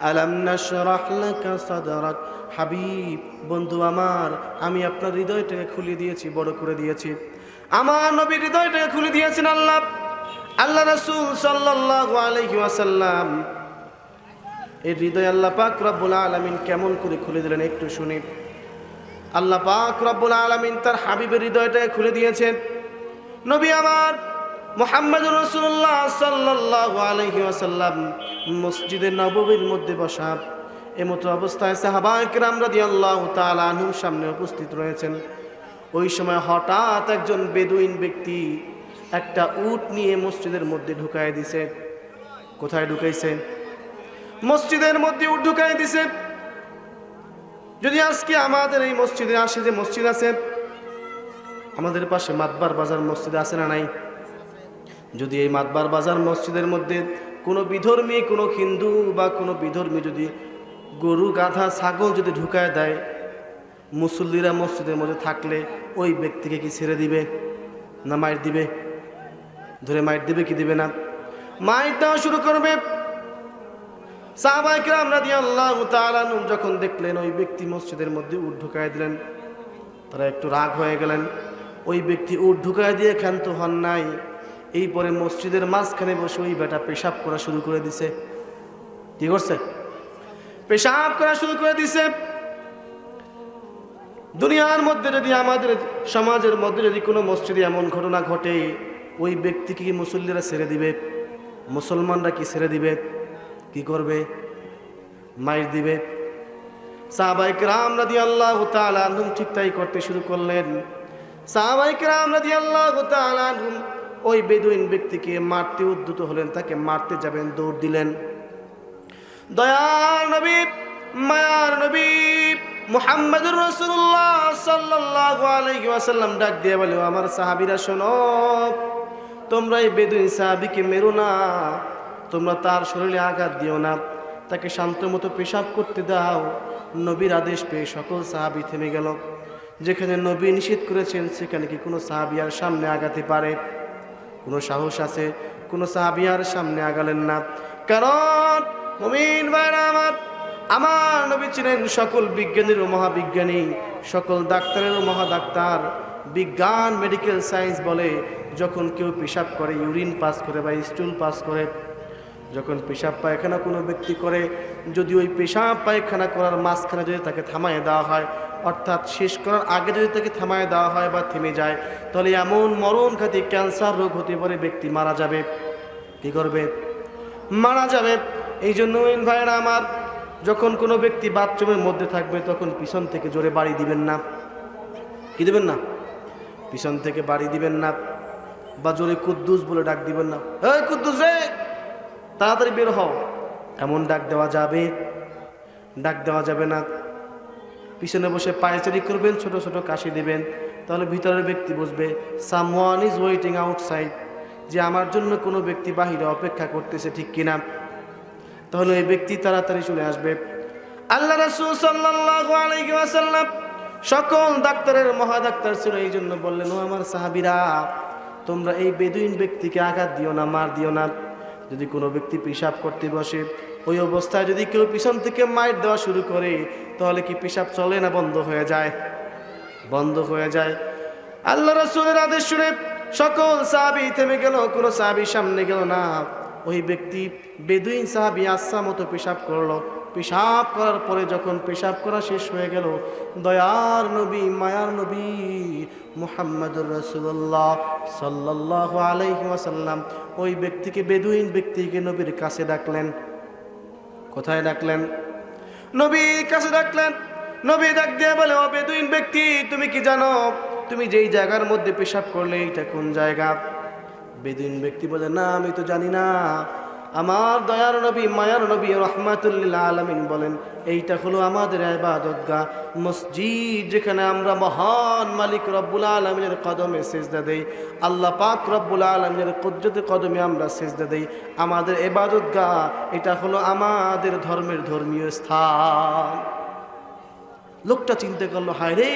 আলাম নাশরাহ লাকা সাদরাক। হাবিব, বন্ধু আমার, আমি আপনার হৃদয়টাকে খুলে দিয়েছি, বড় করে দিয়েছি। আমার নবীর হৃদয়টাকে খুলে দিয়েছেন আল্লাহ। আল্লাহ রাসূল সাল্লাল্লাহু আলাইহি ওয়াসাল্লাম। এই হৃদয় আল্লাহ পাক রব্বুল আলামিন কেমন করে খুলে দিলেন একটু শুনি। আল্লাহ পাক রব্বুল আলামিন তার হাবিবের হৃদয়টাকে খুলে দিয়েছেন। নবী আমার মোহাম্মদ রসুল্লাহ সাল্লাহ আলহি আসাল্লাম মসজিদের নববীর মধ্যে বসা এমতো অবস্থায় সাহাবাহিক রামরাদি আল্লাহ তালুর সামনে উপস্থিত রয়েছেন। ওই সময় হঠাৎ একজন বেদুইন ব্যক্তি একটা উট নিয়ে মসজিদের মধ্যে ঢুকায় দিছে। কোথায় ঢুকাইছে? মসজিদের মধ্যে উট ঢুকাই দিছে। যদি আজকে আমাদের এই মসজিদে আসে যে মসজিদ আছে, আমাদের পাশে মাতবার বাজার মসজিদ আছে না নাই? যদি এই মাতবার বাজার মসজিদের মধ্যে কোনো বিধর্মী, কোনো হিন্দু বা কোনো বিধর্মী যদি গরু, গাধা, ছাগল যদি ঢুকায় দেয়, মুসল্লিরা মসজিদের মধ্যে থাকলে ওই ব্যক্তিকে কি ছেড়ে দিবে না মাইর দিবে? ধরে মাইর দিবে কি দিবে না? মাইর দেওয়া শুরু করবে। সাহাবাইকে আমরা দিয়ে আল্লাহ তালানুম যখন দেখলেন ওই ব্যক্তি মসজিদের মধ্যে উঠ ঢুকায় দিলেন, তারা একটু রাগ হয়ে গেলেন। ওই ব্যক্তি উঠ ঢুকায় দিয়ে ক্ষান্ত হন নাই। এই পরে মসজিদের মাঝখানে বসে ওই বেটা পেশাব করা শুরু করে দিছে। কি করছে? পেশাব করা শুরু করে দিছে। দুনিয়ার মধ্যে যদি আমাদের সমাজের মধ্যে যদি কোনো মসজিদে এমন ঘটনা ঘটে, ওই ব্যক্তিকে কি মুসল্লিরা ছেড়ে দিবে? মুসলমানরা কি ছেড়ে দিবে? কি করবে? মাইর দিবে? সাহাবাইক রাম রাদি আল্লাহ তালুম ঠিক তাই করতে শুরু করলেন। সাহাবাইক রাম রাদি আল্লাহ তালুম ওই বেদুইন ব্যক্তিকে মারতে উদ্যত হলেন, তাকে মারতে যাবেন, দৌড় দিলেন। দয়ার নবী, মায়ার নবী, মুহাম্মদুর সাল্লাল্লাহু আলাইহি ওয়াসাল্লাম ডাক দিয়ে বলে আমার সাহাবীরা, শোনো, তোমরা এই বেদুইন সাহাবীকে মেরো না, তোমরা তার শরীরে আঘাত দিও না, তাকে শান্ত মতো পেশাব করতে দাও। নবীর আদেশ পেয়ে সকল সাহাবি থেমে গেল। যেখানে নবী নিষেধ করেছেন, সেখানে কি কোনো সাহাবি আর সামনে আগাতে পারে? কোনো সাহস আছে, কোনো সাহাবিয়ার সামনে আগালেন না। কারণ মুমিন ভাইরা আমার আমার নবী ছিলেন সকল বিজ্ঞানীরও মহাবিজ্ঞানী, সকল ডাক্তারেরও মহাডাক্তার। বিজ্ঞান মেডিকেল সায়েন্স বলে যখন কেউ পেশাব করে ইউরিন পাস করে বা স্টুল পাস করে, যখন পেশাব পায়খানা কোনো ব্যক্তি করে, যদি ওই পেশাব পায়খানা করার মাঝখানে যদি তাকে থামায় দেওয়া হয় অর্থাৎ শেষ করার আগে যদি তাকে থামায় দেওয়া হয় বা থেমে যায়, তাহলে এমন মরণ ঘাতী ক্যান্সার রোগ হতে পারে, ব্যক্তি মারা যাবে। কি করবে? মারা যাবে। এই জন্য ভাইয়েরা আমার, যখন কোনো ব্যক্তি বাথরুমের মধ্যে থাকবে, তখন পিছন থেকে জোরে বাড়ি দিবেন না। কি দিবেন না? পিছন থেকে বাড়ি দিবেন না বা জোরে কুদ্দুস বলে ডাক দিবেন না। এই কুদ্দুস রে! তাড়াতাড়ি বের হও। এমন ডাক দেওয়া যাবে, ডাক দেওয়া যাবে না। পিছনে বসে পায়চারি করবেন, ছোট ছোট কাশি দিবেন। তাহলে ভিতরের ব্যক্তি বুঝবে সামওয়ান ইজ ওয়েটিং আউটসাইড যে আমার জন্য কোনো ব্যক্তি বাহিরে অপেক্ষা করতেছে ঠিক কিনা। তাহলে ওই ব্যক্তি তাড়াতাড়ি চলে আসবে। আল্লাহ রাসূল সাল্লাল্লাহু আলাইহি ওয়াসাল্লাম সকল ডাক্তারের মহাডাক্তার ছিল, এই জন্য বললেন, ও আমার সাহাবীরা, তোমরা এই বেদুইন ব্যক্তিকে আঘাত দিও না, মার দিও না। যদি কোনো ব্যক্তি পেশাব করতে বসে ওই অবস্থায় যদি কেউ পিছন থেকে মাইর দেওয়া শুরু করে, তাহলে কি পেশাব চলে না বন্ধ হয়ে যায়? বন্ধ হয়ে যায়। আল্লাহ রসুলের আদেশ শুনে সকল সাহাবি থেমে গেল, কোনো সাহাবি সামনে গেল না। ওই ব্যক্তি বেদুইন সাহাবি আচ্ছা মতো পেশাব করল। পেশাব করার পরে যখন পেশাব করা শেষ হয়ে গেল, দয়ার নবী, মায়ার নবী মুহাম্মদুর রসুল্লাহ সাল্লাহ আলাইহি ওই ব্যক্তিকে, বেদুইন ব্যক্তিকে নবীর কাছে ডাকলেন। কোথায় ডাকলেন? নবী কাছে ডাকলেন। নবী ডাক দিয়ে বলে, অবেদুইন ব্যক্তি, তুমি কি জানো? তুমি যেই জায়গার মধ্যে পেশাব করলে এটা কোন জায়গা? বেদিন ব্যক্তি বলে, না, আমি তো জানি না। আমার দয়ার নবী, মায়ার নবী রহমাতুল্লিল্লাহ আলমিন বলেন, এইটা হলো আমাদের আবাদতগা মসজিদ যেখানে আমরা মহান মালিক রব্বুল আলমিনের কদমে সেজদা দেই, আল্লাহ পাক রব্বুল আলমিনের কুদরতের কদমে আমরা সেজদা দেই। আমাদের এবাদতগা এটা হলো আমাদের ধর্মের ধর্মীয় স্থান। লোকটা চিন্তা করল, হায় রে,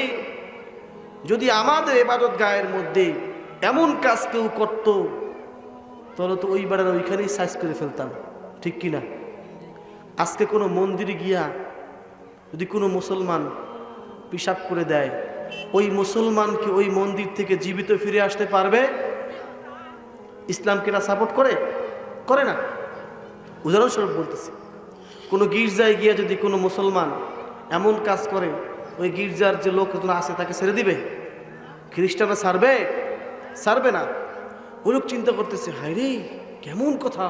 যদি আমাদের এবাদত গায়ের মধ্যে এমন কাজ কেউ করতো তাহলে তো ওই বেড়ার ওইখানেই সাইজ করে ফেলতাম, ঠিক কিনা? আজকে কোনো মন্দিরে গিয়া যদি কোনো মুসলমান পিসাব করে দেয়, ওই মুসলমান কি ওই মন্দির থেকে জীবিত ফিরে আসতে পারবে? ইসলামকে না সাপোর্ট করে? করে না। উদাহরণস্বরূপ বলতেছি, কোনো গির্জায় গিয়ে যদি কোনো মুসলমান এমন কাজ করে, ওই গির্জার যে লোকজন আছে তাকে ছেড়ে দিবে? খ্রিস্টানরা ছাড়বে? ছাড়বে না। ওই লোক চিন্তা করতেছে, হায় রে, কেমন কথা।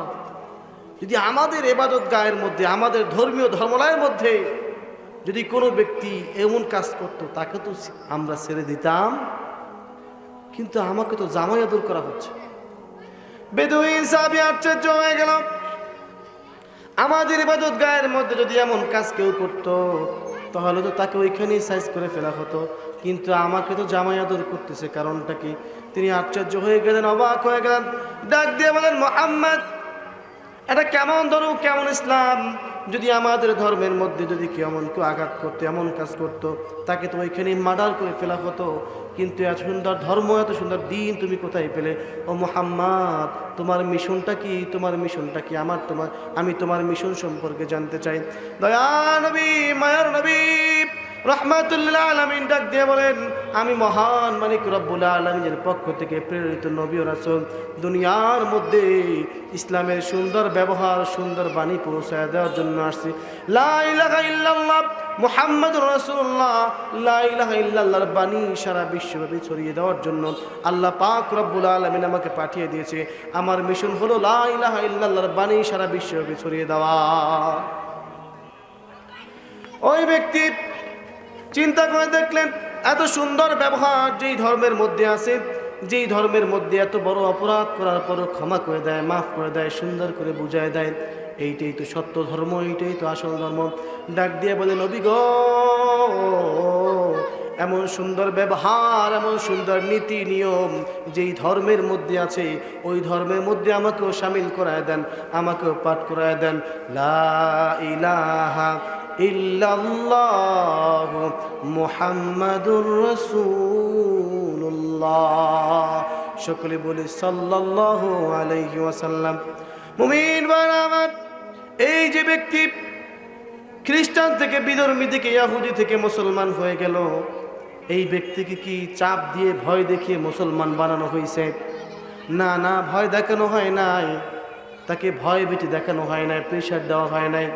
যদি আমাদের এবাদত গায়ের মধ্যে, আমাদের ধর্মীয় ধর্মলায়ের মধ্যে যদি কোনো ব্যক্তি এমন কাজ করত, তাকে তো আমরা ছেড়ে দিতাম। কিন্তু আমাকে তো জামাই আদর করা হচ্ছে। বেদুইন সাহাবি আশ্চর্য হয়ে গেল। আমাদের ইবাদত গায়ের মধ্যে যদি এমন কাজ কেউ করত, তাহলে তো তাকে ওইখানেই সাইজ করে ফেলা হতো। কিন্তু আমাকে তো জামাই আদর করতেছে, কারণটা কি? তিনি আশ্চর্য হয়ে গেলেন, অবাক হয়ে গেলেন। ডাক দিয়ে বলেন মোহাম্মদ, এটা কেমন ধরো কেমন ইসলাম? যদি আমাদের ধর্মের মধ্যে যদি কেউ এমন কেউ আঘাত করতো, এমন কাজ করতো, তাকে তো ওইখানেই মার্ডার করে ফেলা হতো। কিন্তু এত সুন্দর ধর্ম, এত সুন্দর দিন তুমি কোথায় পেলে? ও মোহাম্মদ, তোমার মিশনটা কি? তোমার মিশনটা কি আমার? তোমার, আমি তোমার মিশন সম্পর্কে জানতে চাই। দয়া নবী, মায়ার নবী রহমাতুল্লাহ আলমিন ডাক দিয়ে বলেন, আমি মহান মানিক রব্বুল আলমিনের পক্ষ থেকে প্রেরিত নবী রাসূল দুনিয়ার মধ্যে ইসলামের সুন্দর ব্যবহার, সুন্দর বাণী পৌঁছায় দেওয়ার জন্য আসছি। লা ইলাহা ইল্লাল্লাহ মুহাম্মদ রাসূলুল্লাহ। লা ইলাহা ইল্লাল্লাহর বাণী সারা বিশ্বব্যাপী ছড়িয়ে দেওয়ার জন্য আল্লাহ পাক রব্বুল আলমিন আমাকে পাঠিয়ে দিয়েছে। আমার মিশন হলো লা ইলাহা ইল্লাল্লাহর বাণী সারা বিশ্বব্যাপী ছড়িয়ে দেওয়া। ওই ব্যক্তি চিন্তা করে দেখলেন, এত সুন্দর ব্যবহার যেই ধর্মের মধ্যে আছে, যেই ধর্মের মধ্যে এত বড় অপরাধ করার পরও ক্ষমা করে দেয়, মাফ করে দেয়, সুন্দর করে বুঝায় দেয়, এইটাই তো সত্য ধর্ম, এইটাই তো আসল ধর্ম। ডাক দিয়ে বলেন অভিগ এমন সুন্দর ব্যবহার, এমন সুন্দর নীতি, নিয়ম যেই ধর্মের মধ্যে আছে, ওই ধর্মের মধ্যে আমাকেও সামিল করায় দেন, আমাকেও পাঠ করায় দেন। লা ইলাহা ইল্লাল্লাহ মুহাম্মাদুর রাসূলুল্লাহ। সকলে বলি সাল্লাল্লাহু আলাইহি ওয়াসাল্লাম। মুমিন ভাইরা এই যে ব্যক্তি খ্রিস্টান থেকে বিধর্মী থেকে ইয়াহুদি থেকে মুসলমান হয়ে গেল, এই ব্যক্তিকে কি চাপ দিয়ে ভয় দেখিয়ে মুসলমান বানানো হয়েছে? না না, ভয় দেখানো হয় নাই। তাকে ভয় ভীতি দেখানো হয় নাই প্রেশার দেওয়া হয় নাই।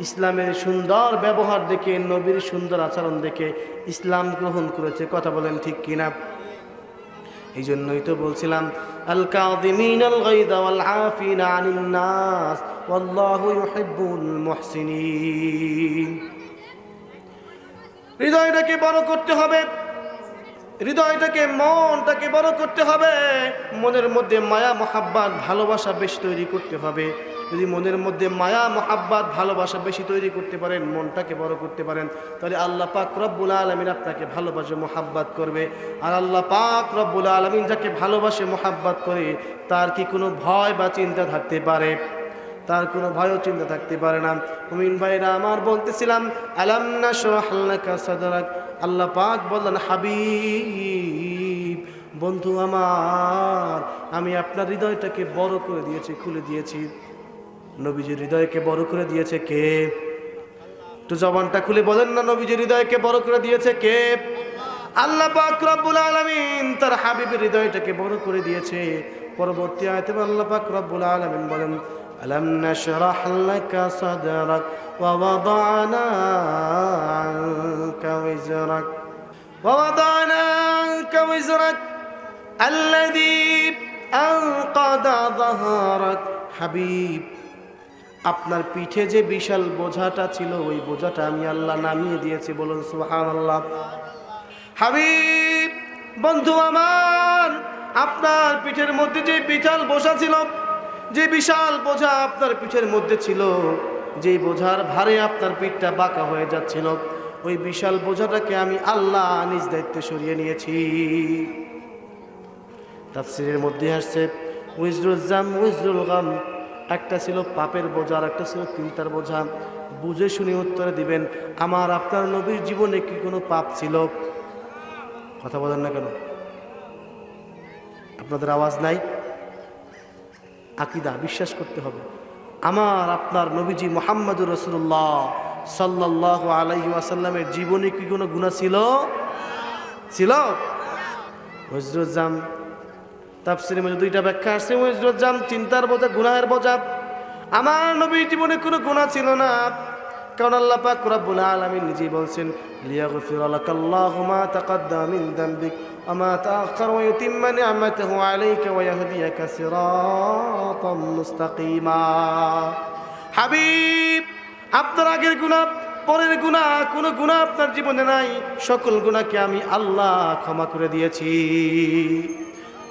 ইসলামের সুন্দর ব্যবহার দেখে, নবীর সুন্দর আচরণ দেখে ইসলাম গ্রহণ করেছে। কথা বলেন ঠিক কিনা? এই জন্যই তো বলছিলাম আল কাযিমিন আল ওয়াল আনিন নাস ওয়াল্লাহু ইউহিব্বুল মুহসিনিন। হৃদয়টাকে বড় করতে হবে, হৃদয়টাকে, মনটাকে বড় করতে হবে, মনের মধ্যে মায়া, মহাব্বাত, ভালোবাসা বেশি তৈরি করতে হবে। যদি মনের মধ্যে মায়া, মহাব্বাত, ভালোবাসা বেশি তৈরি করতে পারেন, মনটাকে বড় করতে পারেন, তাহলে আল্লাহ পাক রব্বুল আলমিন আপনাকে ভালোবাসে, মোহাব্বাত করবে। আর আল্লাহ পাক রব্বুল আলমিন যাকে ভালোবাসে, মোহাব্বাত করে, তার কি কোনো ভয় বা চিন্তা থাকতে পারে? তার কোনো ভয়ও চিন্তা থাকতে পারে না। মুমিন ভাইরা, আমার বলতেছিলাম, আলাম না আল্লাহ পাক বললেন, হাবিব, বন্ধু আমার, আমি আপনার হৃদয়টাকে বড় করে দিয়েছি, খুলে দিয়েছি। নবীজির হৃদয়কে বড় করে দিয়েছে কে? তো জবানটা খুলে বলেন না, নবীজির হৃদয়কে বড় করে দিয়েছে কে? আল্লাহ পাক রব্বুল আলামিন তার হাবিবের হৃদয়টাকে বড় করে দিয়েছে। পরবর্তী আয়তে আল্লাহ পাক রব্বুল আলামিন বলেন, আলম নাশরাহ লাকা সাদরাক ওয়া ওয়াদানা আনকা ওয়িজরাক ওয়া ওয়াদানা আনকা ওয়িজরাক আল্লাযী আনকাদা যাহারাক। হাবিব আপনার পিঠে যে বিশাল বোঝাটা ছিল, ওই বোঝাটা আমি আল্লাহ নামিয়ে দিয়েছি। বলুন সুহান আল্লাহ হাবিব, বন্ধু আমার, আপনার পিঠের মধ্যে যে বিশাল বোঝা ছিল, যে বিশাল বোঝা আপনার পিঠের মধ্যে ছিল যেই বোঝার ভারে আপনার পিঠটা বাঁকা হয়ে যাচ্ছিল, ওই বিশাল বোঝাটাকে আমি আল্লাহ নিজ দায়িত্বে সরিয়ে নিয়েছি। তাফসিরের মধ্যে আসছে উইজরুজ্জাম উইজরুল গাম একটা ছিল পাপের বোঝা, আর একটা ছিল চিন্তার বোঝা। বুঝে শুনে উত্তরে দিবেন, আমার, আপনার নবীর জীবনে কি কোনো পাপ ছিল? কথা বলেন না কেন? আপনাদের আওয়াজ নাই? আকিদা, বিশ্বাস করতে হবে। আমার, আপনার নবীজি মোহাম্মদুর রসুল্লাহ সাল্লাহ আলাইহি আসাল্লামের জীবনে কি কোনো গুণা ছিল? ছিল। ওজরুজ্জাম তাফসিরের মধ্যে দুইটা ব্যাখ্যা আসছে ওজরুজ্জাম চিন্তার বোঝা, গুনাহের বোঝা। আমার নবীর জীবনে কোনো গুণা ছিল না। কারণ আল্লাহ পাক রব্বুল আলামিন নিজেই বলছেন, লিয়াগফির লাকাল্লাহু মা তাকাদ্দামা মিন যামবিক ওয়া মা তাআখার ওয়া ইউতিম্মা নি'মাতাহু আলাইকা ওয়া ইয়াহদিয়াকা সিরাতাম মুস্তাকিমা। হাবিব, আপনার আগের গুনাহ, পরের গুনাহ, কোনো গুনাহ আপনার জীবনে নাই। সকল গুনাহকে আমি আল্লাহ ক্ষমা করে দিয়েছি।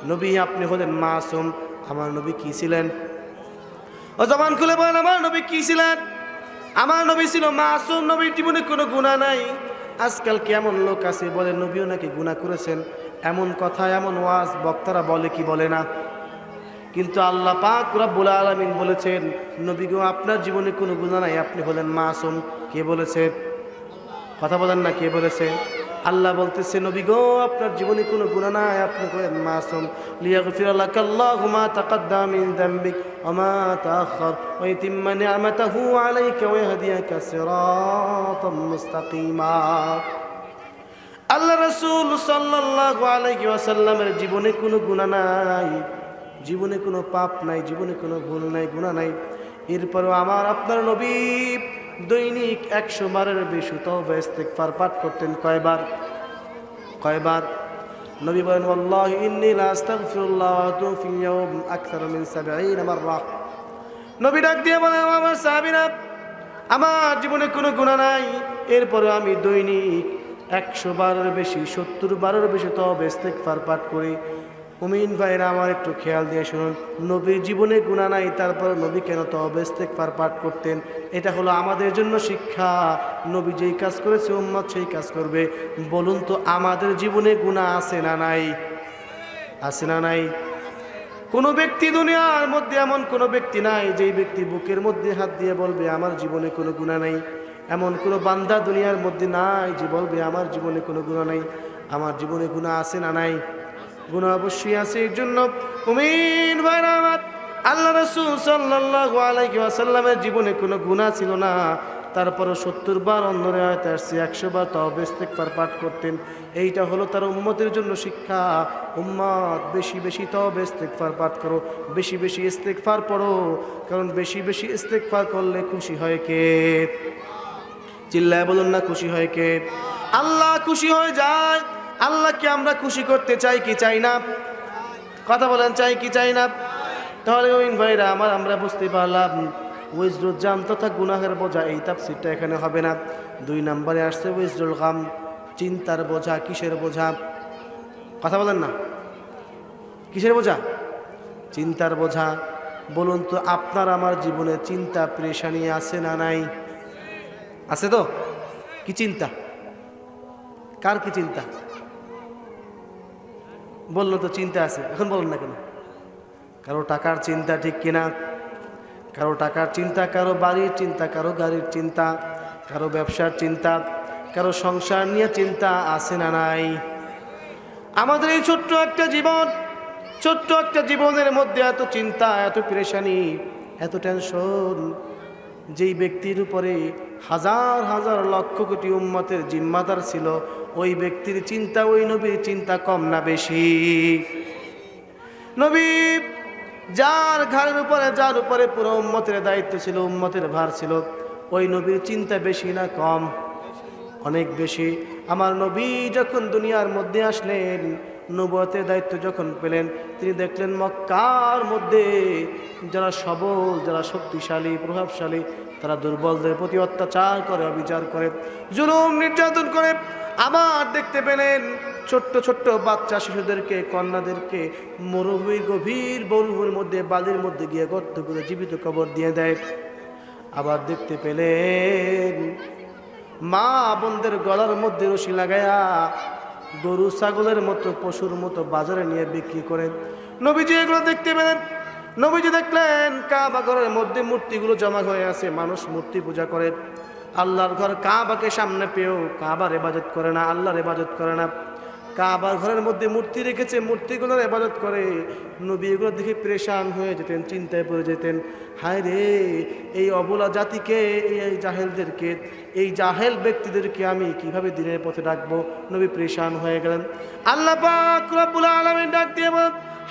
নবী, আপনি হলেন মাসুম। আমার নবী কি ছিলেন? ও জবান খুলে বলেন, আমার নবী কি ছিলেন? আমার নবী ছিল মাসুম, নবীর জীবনে কোনো গুণা নাই। আজকাল কেমন লোক আছে বলে নবীও নাকি গুণা করেছেন? এমন কথা, এমন ওয়াজ বক্তারা বলে কি বলে না? কিন্তু আল্লাহ পাক রব্বুল আলামিন বলেছেন, নবী গো, আপনার জীবনে কোনো গুণা নাই, আপনি হলেন মাসুম। কে বলেছে? কথা বলেন না, কে বলেছে? আল্লাহ বলতেছে, নবী গো, আপনার জীবনে কোনো গুণা নাই, আপনি হলেন মাসুম। লিয়াগফির লাকাল্লাহু মা তাকাদ্দামা মিন যামবিক ওয়া মা তাআখার ওয়া ইউতিম্মা নি'মাতাহু আলাইকা ওয়া ইয়াহদিয়াকা সিরাতাম মুস্তাকিমা। আল্লাহ রাসূল সাল্লাল্লাহু আলাইহি ওয়াসাল্লামের জীবনে কোনো গুনাহ নাই, জীবনে কোনো পাপ নাই, জীবনে কোনো ভুল নাই গুণা নাই। এরপরও আমার, আপনার নবী দৈনিক একশো বারের বেশি তওবা ইস্তেগফার পাঠ করতেন কয়বার? কয়বার? নবী বলেন আল্লাহ ইন্নী আস্তাগফিরুল্লাহ ফিল ইয়াওম আকথার মিন 70 মাররা। নবী ডাক দিয়ে বলেন, আমার সাহাবীরা, আমার জীবনে কোনো গুনাহ নাই। এরপরে আমি দৈনিক একশো বারের বেশি, সত্তর বারের বেশি তবে ইস্তেগফার পাঠ করি। মুমিন ভাইরা আমার একটু খেয়াল দিয়ে শুনুন। নবীর জীবনে গুণা নাই তারপর নবী কেন তো তবে পার পাঠ করতেন? এটা হলো আমাদের জন্য শিক্ষা। নবী যেই কাজ করেছে, উম্মত সেই কাজ করবে। বলুন তো, আমাদের জীবনে গুণা আছে না নাই? আছে না নাই? কোনো ব্যক্তি দুনিয়ার মধ্যে এমন কোনো ব্যক্তি নাই, যেই ব্যক্তি বুকের মধ্যে হাত দিয়ে বলবে, আমার জীবনে কোনো গুণা নাই। এমন কোনো বান্দা দুনিয়ার মধ্যে নাই, যে বলবে, আমার জীবনে কোনো গুণা নাই। আমার জীবনে গুণা আছে না নাই? গুণা অবশ্যই আছে, এর জন্য উমিন ভাইরা আমার আল্লাহ রসুল সাল্লাহ আলাইহি আসাল্লামের জীবনে কোনো গুণা ছিল না। তারপরও সত্তর বার অন্যরে হয়তো আসছে, একশো বার তবে ইস্তেকবার পাঠ করতেন। এইটা হলো তার উম্মতের জন্য শিক্ষা। উম্মত, বেশি বেশি তবে ইস্তেকফার পাঠ করো, বেশি বেশি ইস্তেকফার পড়ো, কারণ বেশি বেশি ইস্তেকফার করলে খুশি হয় কে? চিল্লায় বলুন না, খুশি হয় কে? আল্লাহ খুশি হয়ে যায়। আল্লাহকে আমরা খুশি করতে চাই কি চাই না? কথা বলেন, চাই কি চাই না? তাহলে ওই ভাইরা, আমার আমরা বুঝতে পারলাম ওয়েজরুজ্জাম তথা গুনাহের বোঝা, এই তাফসিরটা এখানে হবে না। দুই নম্বরে আসছে ওয়েজরুল গাম, চিন্তার বোঝা, কিসের বোঝা? কথা বলেন না। কিসের বোঝা? চিন্তার বোঝা। বলুন তো, আপনার আমার জীবনে চিন্তা প্রেশানি আছে না নাই? আছে তো? কি চিন্তা? কার কি চিন্তা? বলল তো, চিন্তা আছে। এখন বলুন না কেন? কারও টাকার চিন্তা ঠিক কিনা? কারও টাকার চিন্তা, কারও বাড়ির চিন্তা, কারও গাড়ির চিন্তা, কারও ব্যবসার চিন্তা, কারও সংসার নিয়ে চিন্তা আছে না নাই? আমাদের এই ছোট্ট একটা জীবন, ছোট্ট একটা জীবনের মধ্যে এত চিন্তা, এত পেরেশানি, এত টেনশন, যেই ব্যক্তির উপরে হাজার হাজার লক্ষ কোটি উম্মতের জিম্মাদার ছিল ওই ব্যক্তির চিন্তা, ওই নবীর চিন্তা কম না বেশি। নবী, যার ঘরের উপরে, যার উপরে পুরো উম্মতের দায়িত্ব ছিল, উম্মতের ভার ছিল, ওই নবীর চিন্তা বেশি না কম? অনেক বেশি। আমার নবী যখন দুনিয়ার মধ্যে আসলেন নবতের দায়িত্ব যখন পেলেন, তিনি দেখলেন মক্কার মধ্যে যারা সবল, যারা শক্তিশালী, প্রভাবশালী, তারা দুর্বলদের প্রতি অত্যাচার করে, অবিচার করে, জুলুম, নির্যাতন করে আবার দেখতে পেলেন ছোট্ট ছোট্ট বাচ্চা শিশুদেরকে, কন্যাদেরকে মরুভূমির গভীর মরুভূমির মধ্যে, বালির মধ্যে গিয়ে গর্ত করে জীবিত কবর দিয়ে দেয়। আবার দেখতে পেলেন মা বোনদের গলার মধ্যে রশি লাগায়া গরু, ছাগলের মতো, পশুর মতো বাজারে নিয়ে বিক্রি করেন। নবীজি এগুলো দেখতে পেলেন। নবীজি দেখলেন, কাবা ঘরের মধ্যে মূর্তিগুলো জমা হয়ে আছে। মানুষ মূর্তি পূজা করে। আল্লাহর ঘর কাবাকে সামনে পেয়েও কাবার এবাজত করে না, আল্লাহর এবাজত করে না। কাবার ঘরের মধ্যে মূর্তি রেখেছে, মূর্তিগুলোর ইবাদত করে। নবী এগুলো দেখে প্রেশান হয়ে যেতেন, চিন্তায় পড়ে যেতেন। হায় রে, এই অবলা জাতিকে, এই জাহেলদেরকে, এই জাহেল ব্যক্তিদেরকে আমি কীভাবে দিনের পথে ডাকবো? নবী প্রেশান হয়ে গেলেন। আল্লাহ পাক রব্বুল ডাক দিয়ে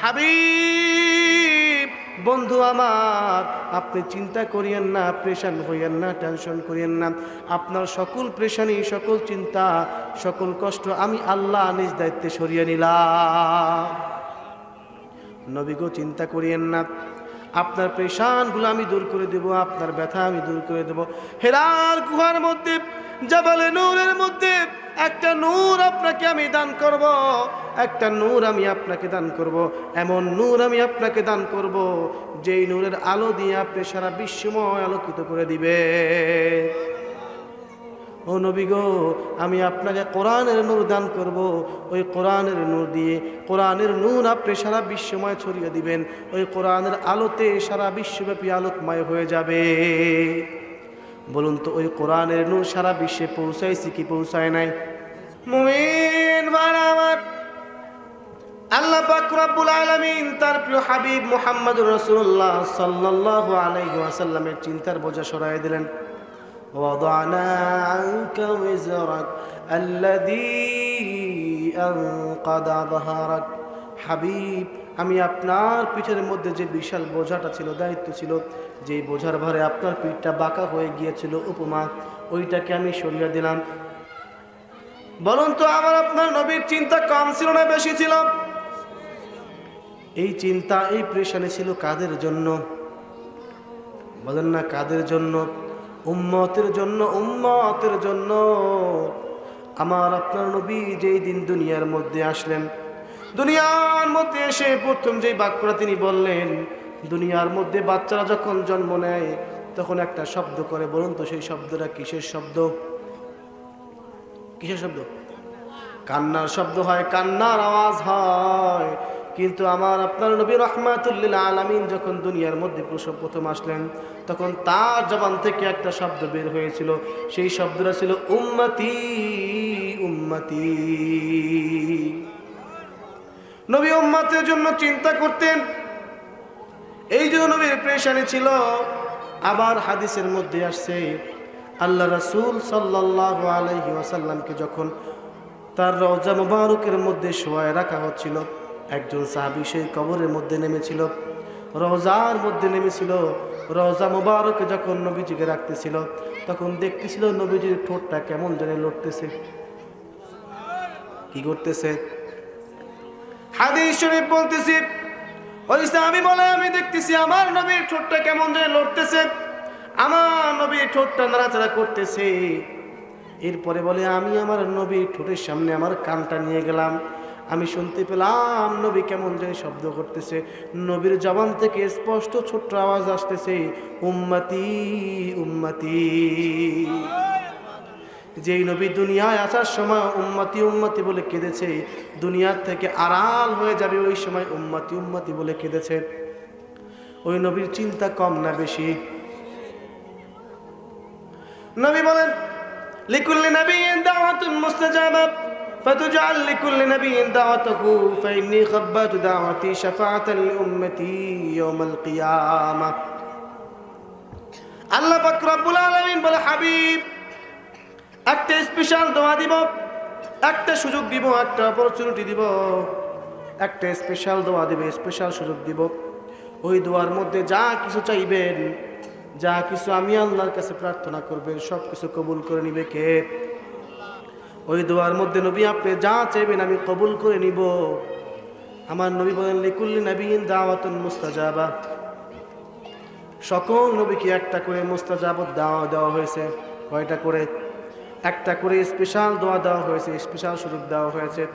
হাবিব বন্ধু আমার, আপনি চিন্তা করিয়েন না প্রেশান হইয়েন না টেনশন করিয়েন না। আপনার সকল প্রেশানি সকল চিন্তা, সকল কষ্ট আমি আল্লাহ নিজ দায়িত্বে সরিয়ে নিলাম। নবীগো চিন্তা করিয়েন না। আপনার প্রেশানগুলো আমি দূর করে দেব, আপনার ব্যথা আমি দূর করে দেব। হেরার গুহার মধ্যে, জাবালে নূরের মধ্যে একটা নূর আপনাকে আমি দান করব, একটা নূর আমি আপনাকে দান করব, এমন নূর আমি আপনাকে দান করব, যেই নূরের আলো দিয়ে আপনি সারা বিশ্বময় আলোকিত করে দিবে। ও নবী গো, আমি আপনাকে কোরআনের নূর দান করব। ওই কোরআনের নূর দিয়ে, কোরআনের নূর আপনি সারা বিশ্বময় ছড়িয়ে দিবেন। ওই কোরআনের আলোতে সারা বিশ্বব্যাপী আলোকময় হয়ে যাবে। বলুন তো, ওই কোরআনের নূর সারা বিশ্বে পৌঁছাইছি কি পৌঁছায় নাই? আল্লাহ তার প্রিয় হাবিব মুহাম্মদুর রাসূলুল্লাহ সাল্লাল্লাহু আলাইহি ওয়াসাল্লামের চিন্তার বোঝা সরায় দিলেন। وضعنا عنك وزرك الذي أنقض ظهرك হাবিব আমি আপনার পিঠের মধ্যে যে বিশাল বোঝাটা ছিল দায়িত্ব ছিল যে বোঝার ভারে আপনার পিঠটা বাঁকা হয়ে গিয়েছিল উপমা ওইটাকে আমি সরিয়ে দিলাম বলুন তো আমার আপনার নবীর চিন্তা কম ছিল না বেশি ছিল এই চিন্তা এই প্রেশানে ছিল কাদের জন্য বলেন না কাদের জন্য উম্মতের জন্য উম্মতের জন্য। আমার আপনার নবী যেই দিন দুনিয়ার মধ্যে আসলেন, দুনিয়ার মধ্যে এসে প্রথম যেই বাক্যটা তিনি বললেন, দুনিয়ার মধ্যে বাচ্চারা যখন জন্ম নেয়, তখন একটা শব্দ করে, বলুন তো সেই শব্দটা কিসের শব্দ? কিসের শব্দ? কান্নার শব্দ হয়, কান্নার আওয়াজ হয়। কিন্তু আমার, আপনার নবী রহমাতুল্লিল আলামিন যখন দুনিয়ার মধ্যে প্রথম আসলেন, তখন তার জবান থেকে একটা শব্দ বের হয়েছিল। সেই শব্দটা ছিল, উম্মতি উম্মতি। নবী উম্মাতের জন্য চিন্তা করতেন। এই জন্য নবীর প্রেশানি ছিল। আবার হাদিসের মধ্যে আসছে, আল্লাহ রাসূল সাল্লাল্লাহু আলাইহি ওয়াসাল্লামকে যখন তার রওজা মুবারকের মধ্যে শোয়ায় রাখা হচ্ছিল একজন সাহাবী সেই কবরের মধ্যে নেমেছিল। রওজার মধ্যে নেমেছিল। রওজা মুবারকে যখন নবীজিকে রাখতেছিল, তখন দেখতেছিল নবীজির ঠোঁটটা কেমন জানি লড়তেছে। কি করতেছে? হাদিস শরীফ বলতেছি, ওই সাহাবী বলে, আমি দেখতেছি আমার নবীর ঠোঁটটা কেমন জানি লড়তেছে। আমার নবীর ঠোঁটটা নাড়াচাড়া করতেছে। এরপরে বলে, আমি আমার নবীর ঠোঁটের সামনে আমার কানটা নিয়ে গেলাম। আমি শুনতে পেলাম, নবী কেমন জানি শব্দ করতেছে। নবীর জবান থেকে স্পষ্ট ছোট্ট আওয়াজ আসতেছে, উম্মতি উম্মতি। যেই নবী দুনিয়ায় আসার সময় উম্মতি উম্মতি বলে কেঁদেছে, দুনিয়ার থেকে আড়াল হয়ে যাবে ওই সময় উম্মতি উম্মতি বলে কেঁদেছে। ওই নবীর চিন্তা কম না বেশি? নবী বলেন, লিকুল্লি নবী দাওয়াতুন মুস্তাজাবা فتجعل لكل نبي دعوته فإني خبأت دعوتي شفاعة لأمتي يوم القيامة আল্লাহ পাক রব্বুল আলামিন বলে হাবিব একটা স্পেশাল দোয়া দিব একটা সুযোগ দিব একটা অপরচুনিটি দিব একটা স্পেশাল দোয়া দিবে স্পেশাল সুযোগ দিব ওই দোয়ার মধ্যে যা কিছু চাইবেন যা কিছু আমি আল্লাহর কাছে প্রার্থনা করবেন সব কিছু কবুল করে নিবে কে ওই দোয়ার মধ্যে নবী আপনি যা চাইবেন আমি কবুল করে নিব। আমার নবী বলেন, লিকুল্লি নবীন দাওয়াতুন মুস্তাজাবা। সকল নবীকে একটা করে মুস্তাজাবত দাওয়া দেওয়া হয়েছে, কয়টা করে? একটা করে স্পেশাল দোয়া দেওয়া হয়েছে স্পেশাল সুযোগ দেওয়া হয়েছে।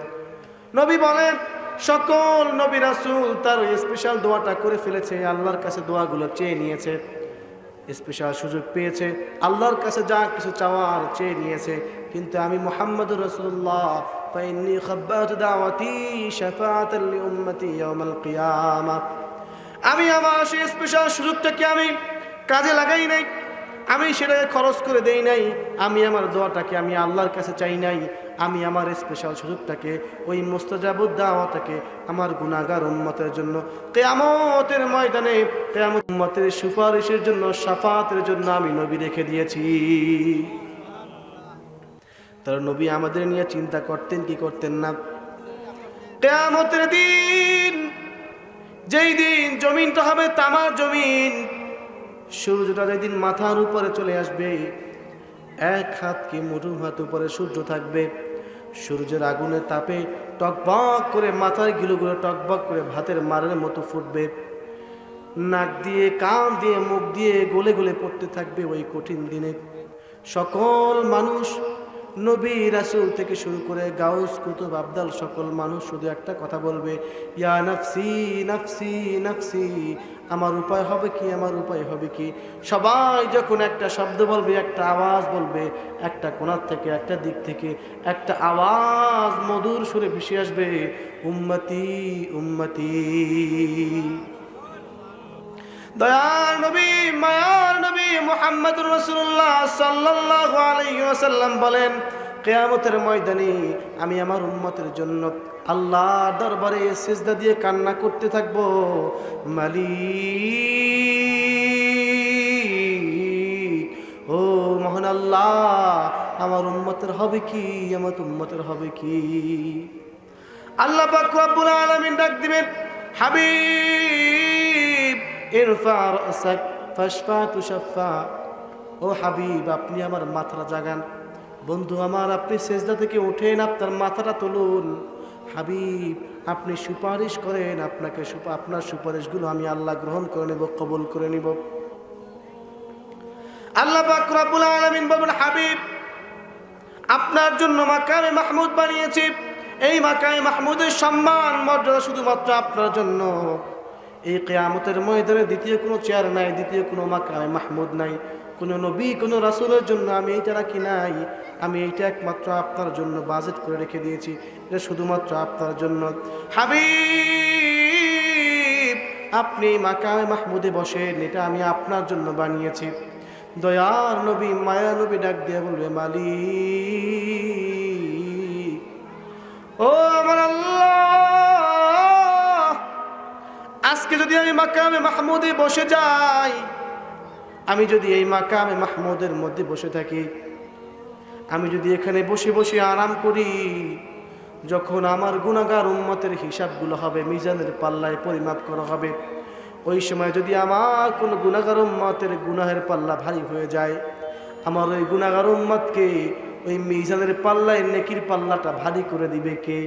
নবী বলেন, সকল নবী রাসূল তার স্পেশাল দোয়াটা করে ফেলেছে, আল্লাহর কাছে দোয়াগুলো চেয়ে নিয়েছে। স্পেশাল সুযোগ পেয়েছে আল্লাহর কাছে যা কিছু চাওয়ার চেয়ে নিয়েছে কিন্তু আমি মোহাম্মদ রসুল্লাহ فإني خبأت دعوتي شفاعة لأمتي يوم القيامة আমি আমার সেই স্পেশাল সুযোগটাকে আমি কাজে লাগাই নাই আমি সেটাকে খরচ করে দেই নাই আমি আমার দোয়াটাকে আমি আল্লাহর কাছে চাই নাই আমি আমার স্পেশাল সুযোগটাকে, ওই মোস্তাজাবুদ দাওয়াটাকে আমার গুণাগার উম্মতের জন্য, কেয়ামতের ময়দানে কেয়ামত উম্মতের সুপারিশের জন্য, সাফাতের জন্য আমি নবী রেখে দিয়েছি। তার নবী আমাদের নিয়ে চিন্তা করতেন, কি করতেন না? কেয়ামতের দিন, যেই দিন জমিনটা হবে তামার জমিন, সূর্যটা যেদিন মাথার উপরে চলে আসবে, এক হাত কি মুঠু হাত উপরে সূর্য থাকবে সূর্যের আগুনের তাপে টকবক করে মাথার গিলুগুলো টকবক করে ভাতের মারের মতো ফুটবে। নাক দিয়ে, কান দিয়ে, মুখ দিয়ে গলে গলে পড়তে থাকবে ওই কঠিন দিনে। সকল মানুষ, নবী, রাসুল থেকে শুরু করে গাউস, কুতুব, আবদাল সকল মানুষ শুধু একটা কথা বলবে, ইয়া নাফসি নাফসি নাফসি আমার উপায় হবে কি, আমার উপায় হবে কি? সবাই যখন একটা শব্দ বলবে, একটা আওয়াজ বলবে, একটা কোণার থেকে, একটা দিক থেকে, একটা আওয়াজ মধুর সুরে ভেসে আসবে, উম্মতি উম্মতি। দয়ার নবী, মায়ার নবী মোহাম্মদ রসুল্লাহ সাল্লাল্লাহু আলাইহি বলেন, কেয়ামতের ময়দানে আমি আমার উম্মতের জন্য আল্লাহ দরবারে সিজদা দিয়ে কান্না করতে থাকব। মালিক, ও মহান আল্লাহ, আমার উম্মতের হবে কি? আমার উম্মতের হবে কি? আল্লাহ রব্বুল আলামিন ডাক দিবেন, হাবিব, ইরফা ফাশফা তুশাফা। ও হাবিব, আপনি আমার মাথাটা জাগান। বন্ধু আমার, আপনি সেজদা থেকে ওঠেন আপনার মাথাটা তুলুন। হাবিব, আপনি সুপারিশ করেন, আপনাকে আপনার সুপারিশগুলো আমি আল্লাহ গ্রহণ করে নিব, কবুল করে নিব। আল্লাহ পাক আলমিন বলবেন, হাবিব, আপনার জন্য মাকামে মাহমুদ বানিয়েছি। এই মাকামে মাহমুদের সম্মান মর্যাদা শুধুমাত্র আপনার জন্য। এই কেয়ামতের ময়দানে দ্বিতীয় কোনো চেয়ার নাই, দ্বিতীয় কোনো মাকামে মাহমুদ নাই। কোনো নবী, কোনো রাসুলের জন্য আমি এইটা রাখি নাই। আমি এইটা একমাত্র আপনার জন্য বাজেট করে রেখে দিয়েছি। এটা শুধুমাত্র আপনার জন্য। হাবিব, আপনি মাকামে মাহমুদে বসেন, এটা আমি আপনার জন্য বানিয়েছি। দয়ার নবী, মায়া নবী ডাক দিয়ে বলবে, মালিক, ও আজকে যদি আমি মাকামে মাহমুদে বসে যাই, আমি যদি এই মাকামে মাহমুদের মধ্যে বসে থাকি, আমি যদি এখানে বসে বসে আরাম করি, যখন আমার গুণাগার উম্মতের হিসাবগুলো হবে, মিজানের পাল্লায় পরিমাপ করা হবে, ওই সময় যদি আমার কোনো গুণাগার উম্মতের গুনাহের পাল্লা ভারী হয়ে যায়, আমার ওই গুণাগার উম্মতকে ওই মিজানের পাল্লায় নেকির পাল্লাটা ভারী করে দিবে কে?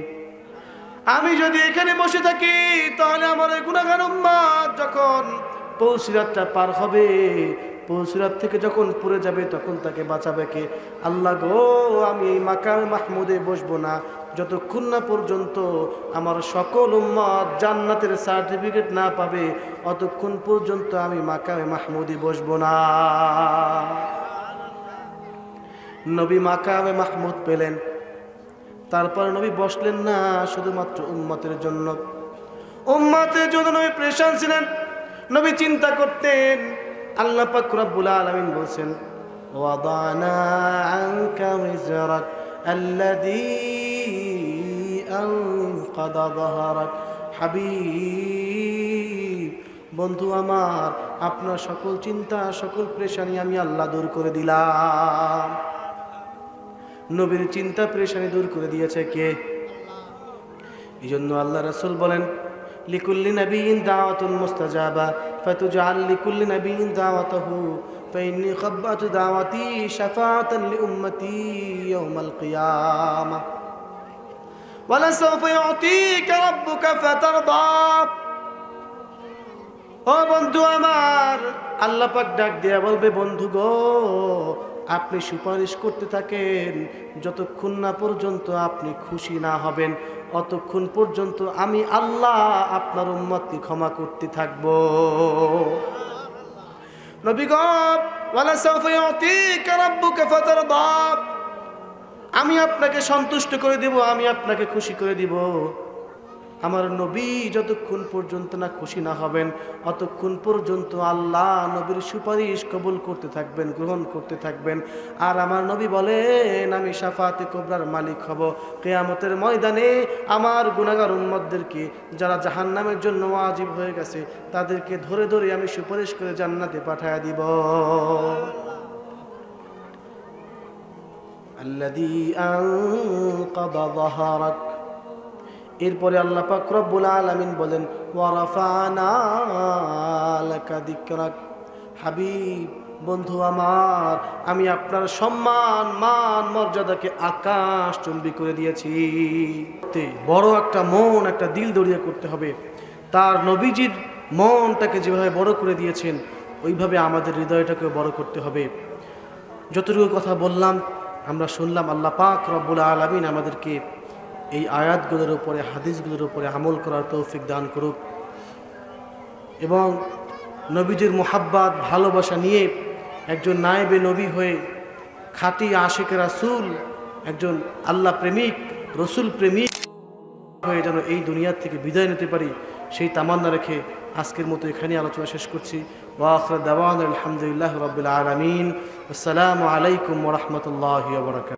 আমি যদি এখানে বসে থাকি, তাহলে আমার ওই গুণাগার উম্মত যখন পৌঁছিরাতটা পার হবে পৌঁছিরাত থেকে যখন পড়ে যাবে, তখন তাকে বাঁচাবে কে? আল্লাহ গো, আমি এই মাকামে মাহমুদে বসবো না। যতক্ষণ না পর্যন্ত আমার সকল উম্মত জান্নাতের সার্টিফিকেট না পাবে, অতক্ষণ পর্যন্ত আমি মাকামে মাহমুদে বসবো না। নবী মাকামে মাহমুদ পেলেন। তারপর নবী বসলেন না, শুধুমাত্র উম্মতের জন্য। উম্মতের জন্য নবী প্রেশান ছিলেন। নবী চিন্তা করতেন, আল্লাহ পাক রব্বুল আলামিন বলছেন, ওয়াদানা আনকা উজরাক আল্লাযী আনকাদা যাহরাক। হাবিব, বন্ধু আমার, আপনার সকল চিন্তা, সকল প্রেশানি আমি আল্লাহ দূর করে দিলাম। নবীর চিন্তা প্রেশানি দূর করে দিয়েছে কে এই জন্য আল্লাহ রসুল বলেন লিকুল্লি নবীন দাওয়াতুন মুস্তাজাবা ফাতুজআল লিকুল্লি নবীন দাওয়াতাহু فإني خبأت دعوتي شفاعة لأمتي يوم القيامة ولسوف يعطيك ربك فترضى ও বন্ধু আমার আল্লাহ পাক ডাক দিয়া বলবে বন্ধু গো আপনি সুপারিশ করতে থাকেন, যতক্ষণ না পর্যন্ত আপনি খুশি না হবেন, অতক্ষণ পর্যন্ত আমি আল্লাহ আপনার উম্মতকে ক্ষমা করতে থাকব। আমি আপনাকে সন্তুষ্ট করে দিব, আমি আপনাকে খুশি করে দিব। আমার নবী যতক্ষণ পর্যন্ত না খুশি না হবেন অতক্ষণ পর্যন্ত আল্লাহ নবীর সুপারিশ কবুল করতে থাকবেন গ্রহণ করতে থাকবেন আর আমার নবী বলেন আমি সাফাতে কোবরার মালিক হব কেয়ামতের ময়দানে আমার গুণাগার উম্মদদেরকে যারা জাহান্নামের জন্য ওয়াজিব হয়ে গেছে তাদেরকে ধরে ধরে আমি সুপারিশ করে জান্নাতে পাঠায় দিব الذي أنقض ظهرك এরপরে আল্লাহ পাক রব্বুল আলামিন বলেন ওয়ারাফানা লাকা যিকরাক হাবিব, বন্ধু আমার, আমি আপনার সম্মান, মান, মর্যাদাকে আকাশ চুম্বি করে দিয়েছি। বড় একটা মন, একটা দিল দরিয়া করতে হবে। তার নবীজির মনটাকে যেভাবে বড় করে দিয়েছেন, ওইভাবে আমাদের হৃদয়টাকে বড় করতে হবে। যতটুকু কথা বললাম, আমরা শুনলাম আল্লাহ পাক রব্বুল আলমিন আমাদেরকে এই আয়াতগুলোর উপরে, হাদিসগুলোর উপরে আমল করার তৌফিক দান করুক। এবং নবীজির মোহাব্বাত, ভালোবাসা নিয়ে একজন নায়েবে নবী হয়ে খাঁটি আশিক রাসুল, একজন আল্লাহ প্রেমিক, রসুল প্রেমিক হয়ে যেন এই দুনিয়ার থেকে বিদায় নিতে পারি, সেই তামান্না রেখে আজকের মতো এখানে আলোচনা শেষ করছি। ওয়াখর দাওয়ান আলহামদুলিল্লাহ রবিল আলমিন। আসসালামু আলাইকুম রহমতুল্লাহ বরকাত